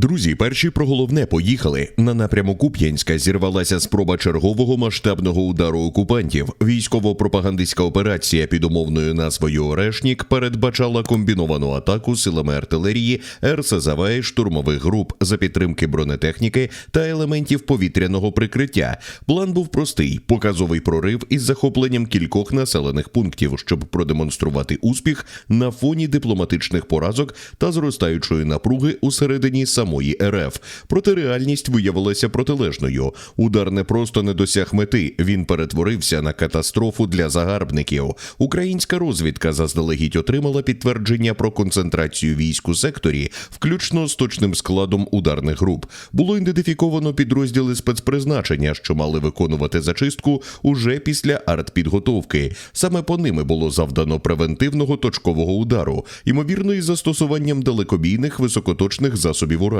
Друзі, перші про головне поїхали. На напряму Куп'янська зірвалася спроба чергового масштабного удару окупантів. Військово-пропагандистська операція під умовною назвою Орешнік передбачала комбіновану атаку силами артилерії, РСЗВ і штурмових груп за підтримки бронетехніки та елементів повітряного прикриття. План був простий: показовий прорив із захопленням кількох населених пунктів, щоб продемонструвати успіх на фоні дипломатичних поразок та зростаючої напруги усередині самої РФ. Проте реальність виявилася протилежною. Удар не просто не досяг мети, він перетворився на катастрофу для загарбників. Українська розвідка заздалегідь отримала підтвердження про концентрацію військ у секторі, включно з точним складом ударних груп. Було ідентифіковано підрозділи спецпризначення, що мали виконувати зачистку уже після артпідготовки. Саме по ними було завдано превентивного точкового удару, ймовірно, із застосуванням далекобійних високоточних засобів ураження.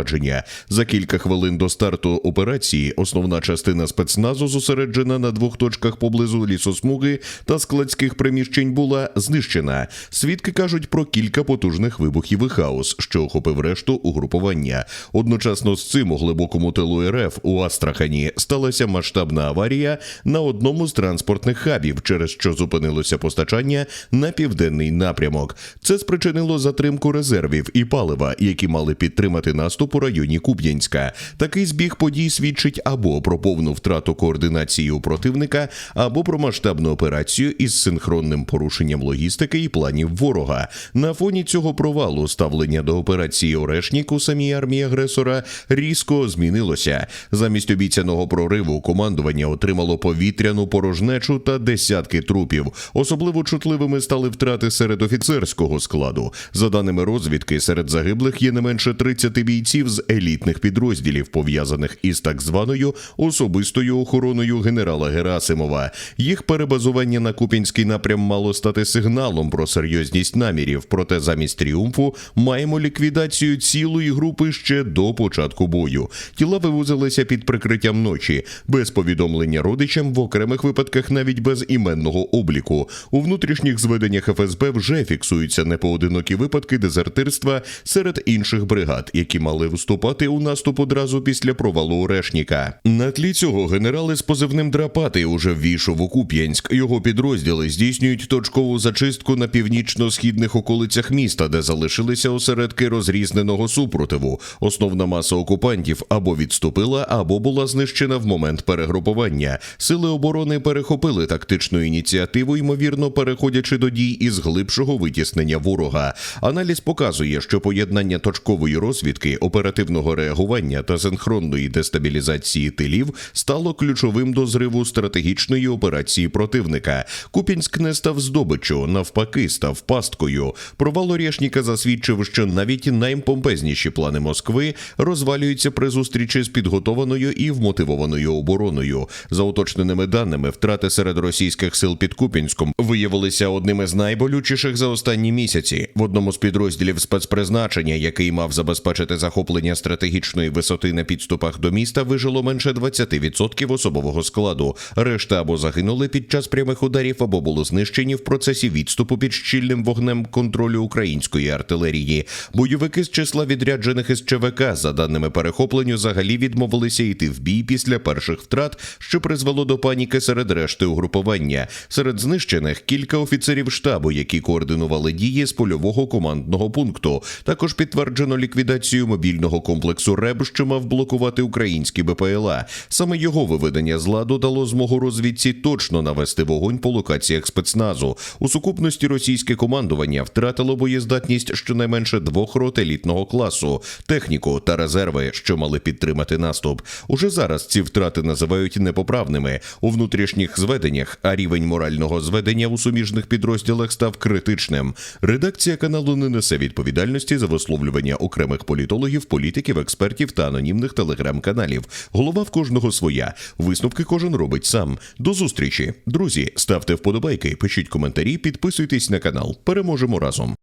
За кілька хвилин до старту операції основна частина спецназу зосереджена на двох точках поблизу лісосмуги та складських приміщень була знищена. Свідки кажуть про кілька потужних вибухів і хаос, що охопив решту угрупування. Одночасно з цим у глибокому тилу РФ у Астрахані сталася масштабна аварія на одному з транспортних хабів, через що зупинилося постачання на південний напрямок. Це спричинило затримку резервів і палива, які мали підтримати наступ у районі Куп'янська. Такий збіг подій свідчить або про повну втрату координації у противника, або про масштабну операцію із синхронним порушенням логістики і планів ворога. На фоні цього провалу ставлення до операції Орешнік у самій армії агресора різко змінилося. Замість обіцяного прориву командування отримало повітряну порожнечу та десятки трупів. Особливо чутливими стали втрати серед офіцерського складу. За даними розвідки, серед загиблих є не менше 30 бійців з елітних підрозділів, пов'язаних із так званою особистою охороною генерала Герасимова. Їх перебазування на Купінський напрям мало стати сигналом про серйозність намірів. Проте замість тріумфу маємо ліквідацію цілої групи ще до початку бою. Тіла вивозилися під прикриттям ночі, без повідомлення родичам в окремих випадках навіть без іменного обліку. У внутрішніх зведеннях ФСБ вже фіксуються непоодинокі випадки дезертирства серед інших бригад, які мали вступати у наступ одразу після провалу Орешніка. На тлі цього генерали з позивним Драпати уже ввійшов у Куп'янськ. Його підрозділи здійснюють точкову зачистку на північно-східних околицях міста, де залишилися осередки розрізненого супротиву. Основна маса окупантів або відступила, або була знищена в момент перегрупування. Сили оборони перехопили тактичну ініціативу, ймовірно, переходячи до дій із глибшого витіснення ворога. Аналіз показує, що поєднання точкової розвідки, оперативного реагування та синхронної дестабілізації тилів стало ключовим до зриву стратегічної операції противника. Купінськ не став здобиччю, навпаки, став пасткою. Провал Орєшніка засвідчив, що навіть найпомпезніші плани Москви розвалюються при зустрічі з підготованою і вмотивованою обороною. За уточненими даними, втрати серед російських сил під Купінськом виявилися одним із найболючіших за останні місяці. В одному з підрозділів спецпризначення, який мав забезпечити захоплення стратегічної висоти на підступах до міста, вижило менше 20% особового складу. Решта або загинули під час прямих ударів, або були знищені в процесі відступу під щільним вогнем контролю української артилерії. Бойовики з числа відряджених із ЧВК, за даними перехопленню, взагалі відмовилися йти в бій після перших втрат, що призвело до паніки серед решти угрупування. Серед знищених кілька офіцерів штабу, які координували дії з польового командного пункту. Також підтверджено ліквідацію мобільного комплексу РЕБ, що мав блокувати українські БПЛА. Саме його виведення з ладу дало змогу розвідці точно навести вогонь по локаціях спецназу. У сукупності російське командування втратило боєздатність щонайменше двох рот елітного класу, техніку та резерви, що мали підтримати наступ. Уже зараз ці втрати називають непоправними у внутрішніх зведеннях, а рівень морального зведення у суміжних підрозділах став критичним. Редакція каналу не несе відповідальності за висловлювання окремих політологів, політиків, експертів та анонімних телеграм-каналів. Голова в кожного своя. Висновки кожен робить сам. До зустрічі, друзі. Ставте вподобайки, пишіть коментарі, підписуйтесь на канал. Переможемо разом.